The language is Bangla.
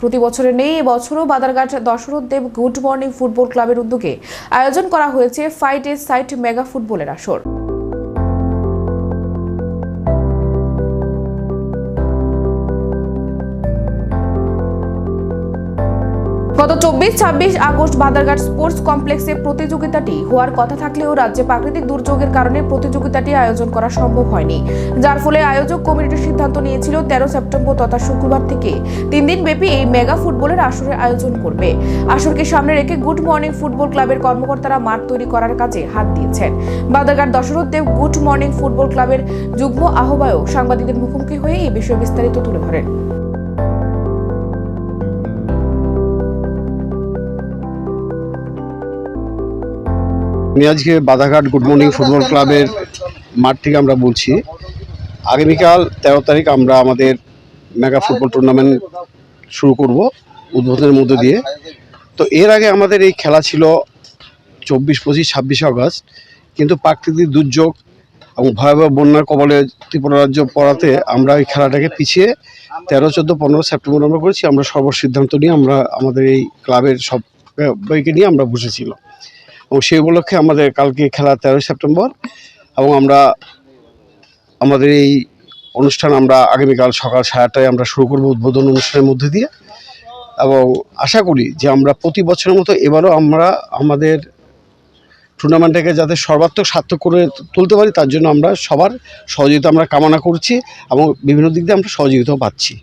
প্রতি বছরে নেই, এবছরও Badarghat Dasharath Deb good morning football ক্লাবের উদ্যোগে আয়োজন করা হয়েছে ফাইট এ সাইট মেগা ফুটবলের আসর। গত চব্বিশ, ছাব্বিশ আগস্ট বাদারঘাট স্পোর্টস কমপ্লেক্সে প্রতিযোগিতাটি হওয়ার কথা থাকলেও রাজ্যে প্রাকৃতিক দুর্যোগের কারণে প্রতিযোগিতাটি আয়োজন করা সম্ভব হয়নি। যার ফলে আয়োজক কমিটির সিদ্ধান্ত নিয়েছিল, তেরো সেপ্টেম্বর তথা শুক্রবার থেকে তিন দিন ব্যাপী এই মেগা ফুটবলের আসরের আয়োজন করবে। আসরকে সামনে রেখে গুড মর্নিং ফুটবল ক্লাবের কর্মকর্তারা মাঠ তৈরি করার কাজে হাত দিয়েছেন। Badarghat Dasharath Deb good morning football ক্লাবের যুগ্ম আহ্বায়ক সাংবাদিকদের মুখোমুখি হয়ে এই বিষয়ে বিস্তারিত তুলে ধরেন। আমি আজকে বাধাঘাট গুড মর্নিং ফুটবল ক্লাবের মাঠ থেকে আমরা বলছি। আগামীকাল তেরো তারিখ আমরা আমাদের মেগা ফুটবল টুর্নামেন্ট শুরু করব উদ্বোধনের মধ্যে দিয়ে। তো এর আগে আমাদের এই খেলা ছিল চব্বিশ, পঁচিশ, ছাব্বিশে আগস্ট। কিন্তু প্রাকৃতিক দুর্যোগ এবং ভয়াবহ বন্যার কবলে ত্রিপুরা রাজ্য পড়াতে আমরা এই খেলাটাকে পিছিয়ে তেরো, চোদ্দ, পনেরো সেপ্টেম্বর আমরা করেছি। আমরা সর্বসিদ্ধান্ত নিয়ে আমরা আমাদের এই ক্লাবের সব বইকে নিয়ে আমরা বসেছিলাম। এবং সেই উপলক্ষে আমাদের কালকে খেলা তেরোই সেপ্টেম্বর এবং আমরা, আমাদের এই অনুষ্ঠান আমরা আগামীকাল সকাল সাড়ে আটটায় আমরা শুরু করব উদ্বোধন অনুষ্ঠানের মধ্যে দিয়ে। এবং আশা করি যে আমরা প্রতি বছরের মতো এবারও আমরা আমাদের টুর্নামেন্টটাকে যাতে সর্বাত্মক সার্থক করে তুলতে পারি, তার জন্য আমরা সবার সহযোগিতা আমরা কামনা করছি এবং বিভিন্ন দিক দিয়ে আমরা সহযোগিতাও পাচ্ছি।